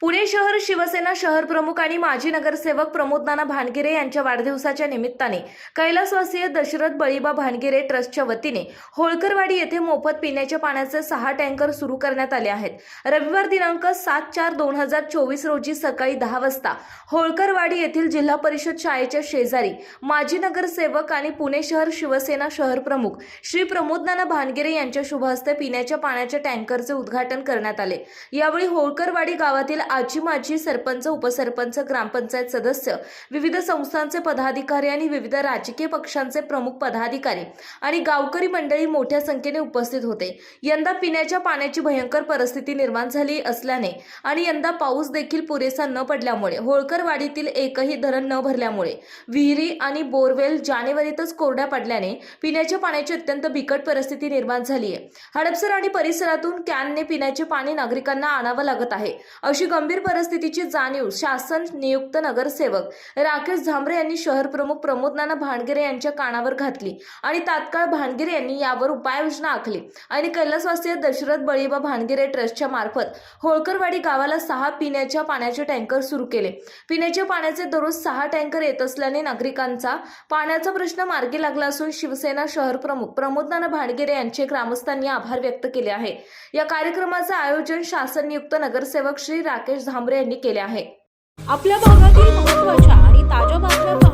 पुणे शहर शिवसेना शहर प्रमुख आणि माजी नगरसेवक प्रमोद नाना भानगिरे यांच्या वाढदिवसाच्या निमित्ताने कैलासवासीय दशरथ बळीबा भानगिरे ट्रस्टच्या वतीने होळकरवाडी येथे मोफत पिण्याच्या पाण्याचे सहा टँकर सुरू करण्यात आले आहेत. रविवार दिनांक सात चार दोन हजार चोवीस रोजी सकाळी दहा वाजता होळकरवाडी येथील जिल्हा परिषद शाळेच्या शेजारी माजी नगरसेवक आणि पुणे शहर शिवसेना शहर प्रमुख श्री प्रमोद नाना भानगिरे यांच्या शुभ हस्ते पिण्याच्या पाण्याच्या टँकरचे उद्घाटन करण्यात आले. यावेळी होळकरवाडी गावातील आजी माजी सरपंच उपसरपंच ग्रामपंचायत सदस्य विविध संस्थांचे पदाधिकारी आणि विविध राजकीय पक्षांचे प्रमुख पदाधिकारी आणि गावकरी मंडळी मोठ्या संख्येने उपस्थित होते. यंदा पिण्याच्या पाण्याची भयंकर परिस्थिती निर्माण झाली असल्याने आणि यंदा पाऊस देखील पुरेसा न पडल्यामुळे होळकरवाडीतील एकही धरण न भरल्यामुळे विहिरी आणि बोरवेल जानेवारीतच कोरड्या पडल्याने पिण्याच्या पाण्याची अत्यंत बिकट परिस्थिती निर्माण झाली आहे हडपसर आणि परिसरातून कॅनने पिण्याचे पाणी नागरिकांना आणावं लागत आहे अशी गंभीर परिस्थितीची जाणीव शासन नियुक्त नगरसेवक राकेश झांबरे यांनी शहर प्रमुख प्रमोद नाना भानगिरे यांच्या कानावर घातली आणि तात्काळ भानगिरे यांनी यावर उपाययोजना आखली. आणि कैलासवासीय दशरथ बळीबा भानगिरे ट्रस्टच्या मार्फत होळकरवाडी गावाला सहा पिण्याच्या पाण्याचे टँकर सुरू केले. पिण्याच्या पाण्याचे दररोज सहा टँकर येत असल्याने नागरिकांचा पाण्याचा प्रश्न मार्गी लागला असून शिवसेना शहर प्रमुख प्रमोद नाना भानगिरे यांचे ग्रामस्थांनी आभार व्यक्त केले आहे. या कार्यक्रमाचे आयोजन शासन नियुक्त नगरसेवक श्री राकेश झांबरे यांनी केले आहे. आपल्या भागातील महत्त्वाच्या आणि ताज्या बातम्या